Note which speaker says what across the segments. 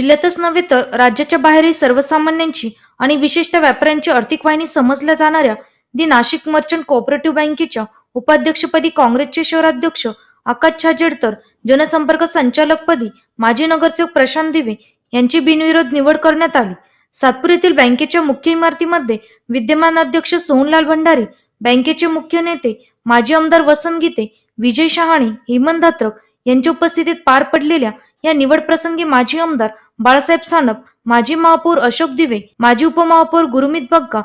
Speaker 1: जिल्ह्यातच नव्हे तर राज्याच्या बाहेरही सर्वसामान्यांची आणि विशेषतः व्यापाऱ्यांची आर्थिक वाहिनी समजल्या जाणाऱ्या दि नाशिक मर्चंट कोऑपरेटिव्ह बँकेच्या उपाध्यक्षपदी काँग्रेसचे शहराध्यक्ष आकाश छाजेडकर जनसंपर्क संचालकपदी माजी नगरसेवक प्रशांत दिवे यांची बिनविरोध निवड करण्यात आली. सातपूर येथील बँकेच्या मुख्य इमारतीमध्ये विद्यमान अध्यक्ष सोहनलाल भंडारी बँकेचे मुख्य नेते माजी आमदार वसंत गीते विजय शहाणे हेमंत धात्रक यांच्या उपस्थितीत पार पडलेल्या या निवड प्रसंगी माजी आमदार बाळासाहेब सानप माजी महापौर अशोक दिवे माजी उपमहापौर गुरुमित बग्गा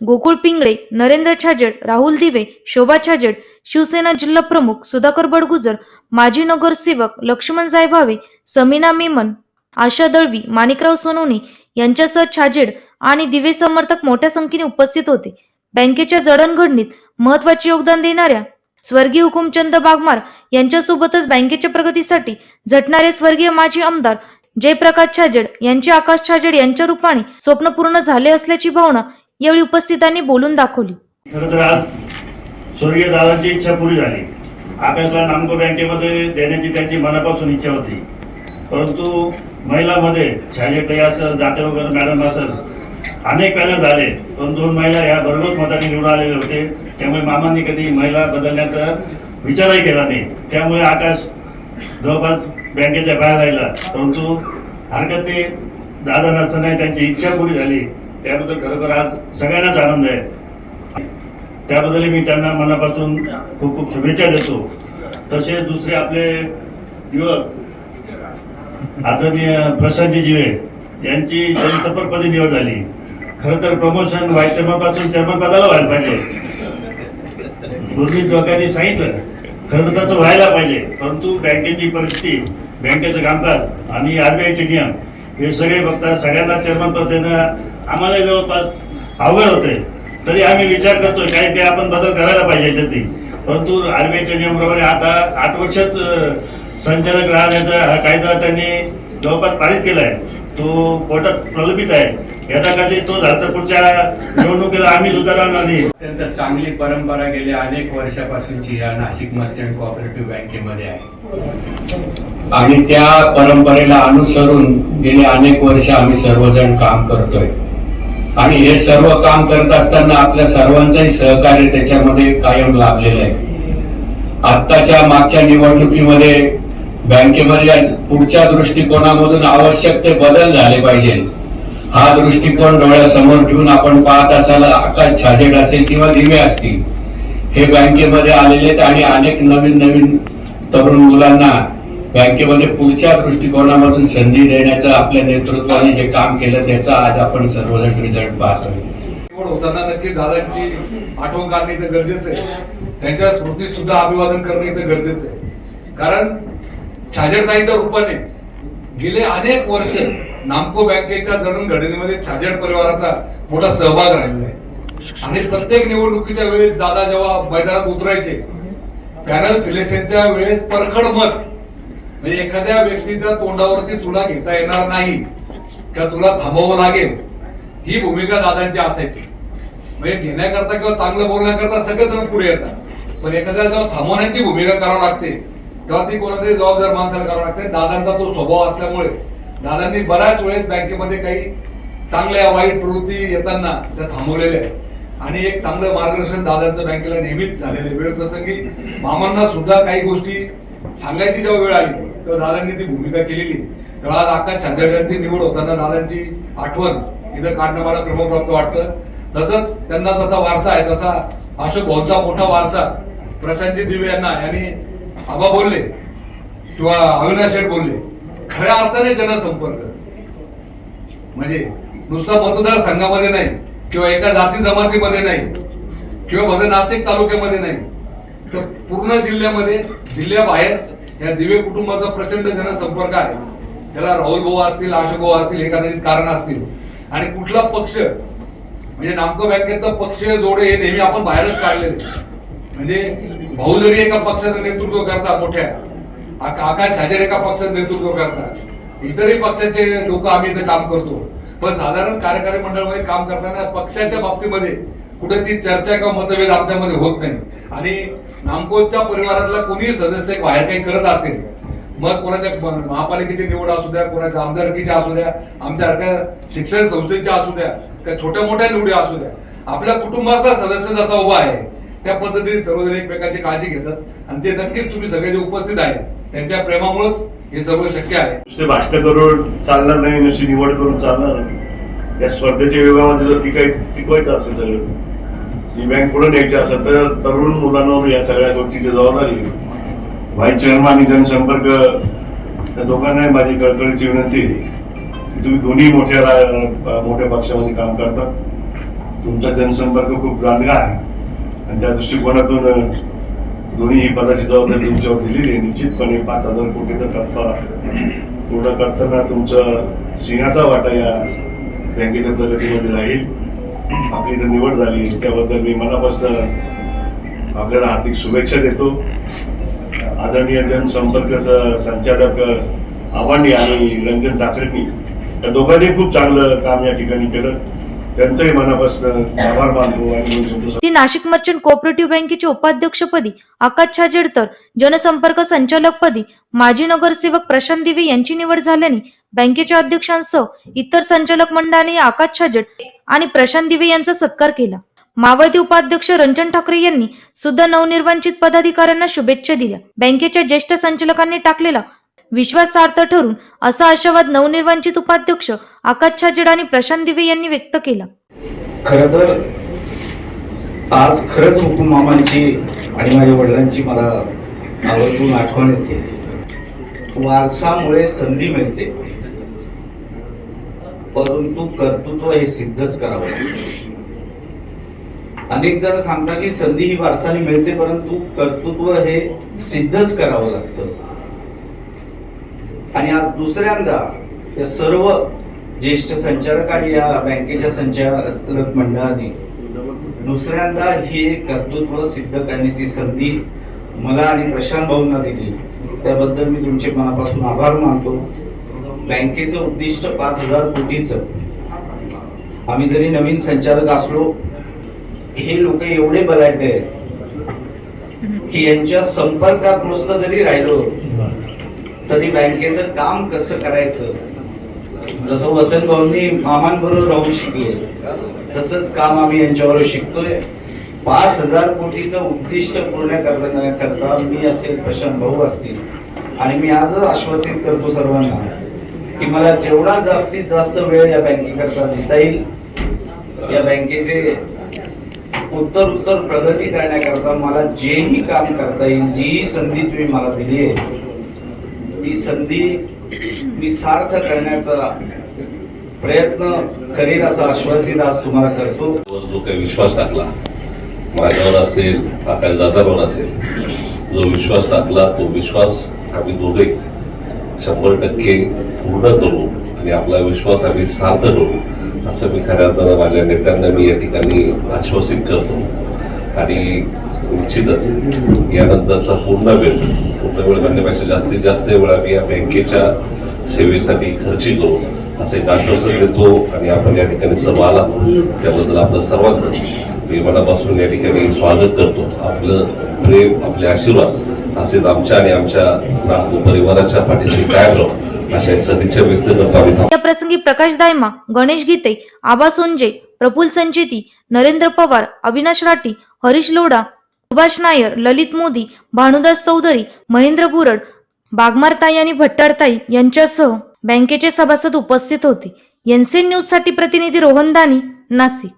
Speaker 1: गोकुळ पिंगळे नरेंद्र छाजेड राहुल दिवे शोभा छाजेड शिवसेना जिल्हा प्रमुख सुधाकर बडगुजर माजी नगरसेवक लक्ष्मण जायभावे समीना मेमन आशा दळवी माणिकराव सोनवणे यांच्यासह छाजेड आणि दिवे समर्थक मोठ्या संख्येने उपस्थित होते. बँकेच्या जडणघडणीत महत्त्वाचे योगदान देणाऱ्या स्वर्गीय हुकुमचंद बागमार यांच्यासोबतच बँकेच्या प्रगतीसाठी झटणारे स्वर्गीय माजी आमदार जयप्रकाश छाजेड यांचे आकाश छाजेड यांच्या रूपाने स्वप्न पूर्ण झाले असल्याची भावना यावेळी उपस्थितांनी बोलून दाखवली.
Speaker 2: खरं तर आज स्वर्गीय दादांची इच्छा पुरी झाली. आकाशला नामको बँकेमध्ये देण्याची त्यांची मनापासून इच्छा होती. परंतु महिलामध्ये छाजेताई असेल जाते वगैरे मॅडम असेल अनेक पॅनल झाले. पण दोन महिला या भरघोस मताने निवडून आलेले होते. त्यामुळे मामांनी कधी महिला बदलण्याचा विचारही केला नाही. त्यामुळे आकाश जवळपास बँकेच्या बाहेर राहिला. परंतु हरकत ते दादा नसं नाही त्यांची इच्छा पुरी झाली. त्याबद्दल खरोखर आज सगळ्यांनाच आनंद आहे. त्याबद्दल मी त्यांना मनापासून खूप खूप शुभेच्छा देतो. तसेच दुसरे आपले युवक आदरणीय प्रशांतजी जीवे यांची जनसंपर्कपदी निवड झाली. खरं तर प्रमोशन व्हाईस चेअरमनपासून चेअरमन पदाला व्हायला पाहिजे. गुरमीत लोकांनी सांगितलं खरं तर त्याचं व्हायला पाहिजे. परंतु बँकेची परिस्थिती बँकेचं कामकाज आणि आरबीआयचे नियम हे सगळे बघतात सगळ्यांना चेअरमन पद देणं आम्हाला जवळपास अवघड होते. तरी आम्ही विचार करतो काय ते आपण बदल करायला पाहिजे याच्यातही. परंतु आरबीआयच्या नियमाप्रमाणे आता आठ वर्षच संचालक राहण्याचा हा कायदा त्यांनी जवळपास पारित केला आहे तो कोर्टात प्रलंबित आहे. यथा कधी तो? झाला पुढच्या निवडणुकीला आम्ही सुद्धा राहणार नाही.
Speaker 3: अत्यंत चांगली परंपरा गेल्या अनेक वर्षापासूनची या नाशिक मर्चंट कोऑपरेटिव्ह बँकेमध्ये आहे. आणि त्या परंपरेला अनुसरून गेले अनेक वर्ष आम्ही सर्वजण काम करतोय. आणि हे सर्व काम करत असताना आपल्या सर्वांचंही सहकार्य त्याच्यामध्ये कायम लाभलेलं आहे. आत्ताच्या मागच्या निवडणुकीमध्ये बँकेमध्ये पुढच्या दृष्टिकोनामधून आवश्यक ते बदल झाले पाहिजे. हा दृष्टिकोन डोळ्यासमोर ठेवून आपण पाहत असाल आकाश छाजेड असेल किंवा दिवे असतील हे बँकेमध्ये आलेले आहेत आणि अनेक नवीन नवीन तरुण मुलांना बँकेमध्ये पुढच्या दृष्टिकोनामधून संधी देण्याचं आपल्या नेतृत्वाने जे काम केलं त्याचा आज आपण सर्वजण रिझल्ट पाहतोय.
Speaker 4: होताना नक्की दादांची आठवण काढणे तर गरजेचं आहे. त्यांच्या स्मृती सुद्धा अभिवादन करणे इथं गरजेचं आहे. कारण छाजेडताईच्या रूपाने गेले अनेक वर्ष नामको बँकेच्या जडणघडणीमध्ये छाजेड परिवाराचा मोठा सहभाग राहिलेला आहे. आणि प्रत्येक निवडणुकीच्या वेळेस दादा जेव्हा मैदानात उतरायचे पॅनल सिलेक्शनच्या वेळेस परखड मत म्हणजे एखाद्या व्यक्तीच्या तोंडावरती तुला घेता येणार नाही किंवा तुला थांबवावं लागेल ही भूमिका दादांची असायची. म्हणजे घेण्याकरता किंवा चांगलं बोलण्याकरता सगळे जण पुढे येतात. पण एखाद्या जेव्हा थांबवण्याची भूमिका करावी लागते तेव्हा ती कोणातरी जबाबदार माणसाला करावं लागते. दादांचा तो स्वभाव असल्यामुळे दादांनी बऱ्याच वेळेस बँकेमध्ये काही चांगल्या वाईट प्रवृत्ती येताना त्या थांबवलेल्या आहेत आणि एक चांगलं मार्गदर्शन दादांचं बँकेला नेहमीच झालेलं आहे. वेळ प्रसंगी मामांना सुद्धा काही गोष्टी सांगायची जेव्हा वेळ आली तेव्हा दादांनी ती भूमिका केलेली तर आज आकाश छाजेड्यांची निवड होताना दादांची आठवण इथं काढणं मला क्रमप्राप्त वाटतं. तसंच त्यांना तसा वारसा आहे तसा अशोक भाऊंचा मोठा वारसा प्रशांतजी दिवे यांना यांनी आबा बोलले किंवा अविनाश शेठ बोलले. खऱ्या अर्थाने जनसंपर्क. म्हणजे नुसता मतदार संघामध्ये नाही किंवा एका जाती जमातीमध्ये नाही किंवा भले नाशिक तालुक्यामध्ये नाही तर पूर्ण जिल्ह्यामध्ये जिल्ह्याबाहेर या दिवे कुटुंबाचा प्रचंड जनसंपर्क आहे. त्याला राहुल भाऊ असतील अशोक भाऊ असतील हे कदाचित कारण असतील. आणि कुठला पक्ष म्हणजे नामको बँकेत पक्ष जोडे हे नेहमी आपण बाहेरच काढलेले. म्हणजे भाऊ जरी एका पक्षाचं नेतृत्व करता मोठ्या आकाश हजेर एका पक्षात नेतृत्व करतात इतरही पक्षाचे लोक आम्ही इथं काम करतो. पण साधारण कार्यकारी मंडळामध्ये काम करताना पक्षाच्या बाबतीमध्ये कुठे ती चर्चा किंवा मतभेद आमच्यामध्ये होत नाही. आणि नामकोच्या परिवारातला कोणीही सदस्य बाहेर काही करत असेल मग कोणाच्या महापालिकेची निवड असू द्या कोणाच्या आमदारकीच्या असू द्या आमच्यासारख्या शिक्षण संस्थेच्या असू द्या त्या छोट्या मोठ्या निवडी असू द्या. आपल्या कुटुंबातला सदस्य जसा उभा आहे त्या पद्धतीने सर्वजण एकमेकांची काळजी घेतात. आणि ते नक्कीच तुम्ही सगळे जे उपस्थित आहेत त्यांच्या प्रेमामुळेच हे सर्व शक्य आहे.
Speaker 5: नुसते भाष्य करून चालणार नाही नुसती निवड करून चालणार नाही. या स्पर्धेच्या युगामध्ये जर टिकाय टिकवायचं असेल सगळं ही बँक पुढे न्यायची असेल तर तरुण मुलांवर या सगळ्या गोष्टीची जबाबदारी व्हाईस चेअरमन आणि जनसंपर्क त्या दोघांनाही माझी कळकळीची विनंती आहे. की तुम्ही दोन्ही मोठ्या मोठ्या पक्षामध्ये काम करतात. तुमचा जनसंपर्क खूप चांगला आहे. आणि त्या दृष्टिकोनातून दोन्ही ही पदाची जबाबदारी तुमच्यावर दिलेली आहे. निश्चितपणे पाच हजार कोटीचा टप्पा पूर्ण करताना तुमचा सिंहाचा वाटा या बँकेच्या प्रगतीमध्ये राहील. आपली जर निवड झाली त्याबद्दल मी मनापासून आपल्याला हार्दिक शुभेच्छा देतो. आदरणीय जनसंपर्क संचालक आव्हाणी आणि रंजन ठाकरेंनी त्या दोघांनी खूप चांगलं काम या ठिकाणी केलं. त्यांचंही मनापासून आभार मानतो आणि
Speaker 1: ती नाशिक मर्चंट कोऑपरेटिव्ह बँकेच्या उपाध्यक्षपदी आकाश छाजेड तर जनसंपर्क संचालकपदी माजी नगरसेवक प्रशांत दिवे यांची निवड झाल्याने बँकेच्या अध्यक्षांसह इतर संचालक मंडळाने आकाश छाजेड आणि प्रशांत दिवे यांचा सत्कार केला. मावळती उपाध्यक्ष रंजन ठाकरे यांनी सुद्धा नवनिर्वाचित पदाधिकाऱ्यांना शुभेच्छा दिल्या. बँकेच्या ज्येष्ठ संचालकांनी टाकलेला विश्वासार्थ ठरून असा आशावाद नवनिर्वाचित उपाध्यक्ष आकाश छाजेड आणि प्रशांत दिवे यांनी व्यक्त केला.
Speaker 6: खर तर आज खरंच हुकुमामांची आणि माझ्या वडिलांची मला आवर्जून आठवण येते. वारसामुळे संधी मिळते. परंतु कर्तृत्व हे सिद्धच करावं लागतं. अनेक जण सांगतात की संधी ही वारसाने मिळते परंतु कर्तृत्व हे सिद्धच करावं लागतं. आणि आज दुसऱ्यांदा या सर्व ज्येष्ठ संचालक आणि या बँकेच्या संचालक मंडळाने. दुसऱ्यांदा ही एक कर्तृत्व सिद्ध करण्याची संधी मला आणि प्रशांत भाऊंना दिली. त्याबद्दल मी तुमचे मनापासून आभार मानतो. बँकेचं उद्दिष्ट पाच हजार कोटीचं. आम्ही जरी नवीन संचालक असलो हे लोक एवढे बलाढ्य आहेत की यांच्या संपर्कात नुसतं जरी राहिलो तरी बँकेचं काम कसं करायचं? जसं वसंत भाऊंनी मामांबरोबर राहून शिकले तसंच काम आम्ही यांच्यावर शिकतोय. पाच हजार कोटीचं उद्दिष्ट पूर्ण करण्याकरता मी असेल प्रशांत भाऊ असतील. आणि मी आजच आश्वासित करतो सर्वांना की मला जेवढा जास्तीत जास्त वेळ या बँकेकरता देता येईल या बँकेचे उत्तर उत्तर प्रगती करण्याकरता मला जेही काम करता येईल जीही संधी तुम्ही मला दिली आहे ती संधी मी सार्थ करण्याचा प्रयत्न करीन असं आश्वासित आज तुम्हाला करतो.
Speaker 7: जो काही विश्वास टाकला माझ्यावर असेल आकाश दादावर असेल जो विश्वास टाकला तो विश्वास आम्ही दोघे शंभर टक्के पूर्ण करू आणि आपला विश्वास आम्ही सार्थ करू असं मी खऱ्या अर्थानं माझ्या नेत्यांना मी या ठिकाणी आश्वासित करतो. आणि निश्चितच. यानंतरचा पूर्ण वेळ पूर्ण वेळ म्हणण्यापेक्षा जास्तीत जास्त वेळ आम्ही या बँकेच्या सेवेसाठी खर्ची करू असे आश्वासन देतो आणि आपण या ठिकाणी सर्व आला त्याबद्दल आपलं सर्वांचं मी मनापासून या ठिकाणी स्वागत करतो. आपलं प्रेम आपले आशीर्वाद असेच आमच्या आणि आमच्या नागपूर परिवाराच्या पाठीशी कायम राहू अशा सदिच्छा व्यक्त करतो आम्ही.
Speaker 1: या प्रसंगी प्रकाश दायमा गणेश गीते आबा सोंजे प्रफुल संचेती नरेंद्र पवार अविनाश राठी हरीश लोढा सुभाष नायर ललित मोदी भानुदास चौधरी महेंद्र बुरड बागमारताई आणि भट्टारताई यांच्यासह बँकेचे सभासद उपस्थित होते. एनसीएन न्यूजसाठी प्रतिनिधी रोहन दानी नाशिक.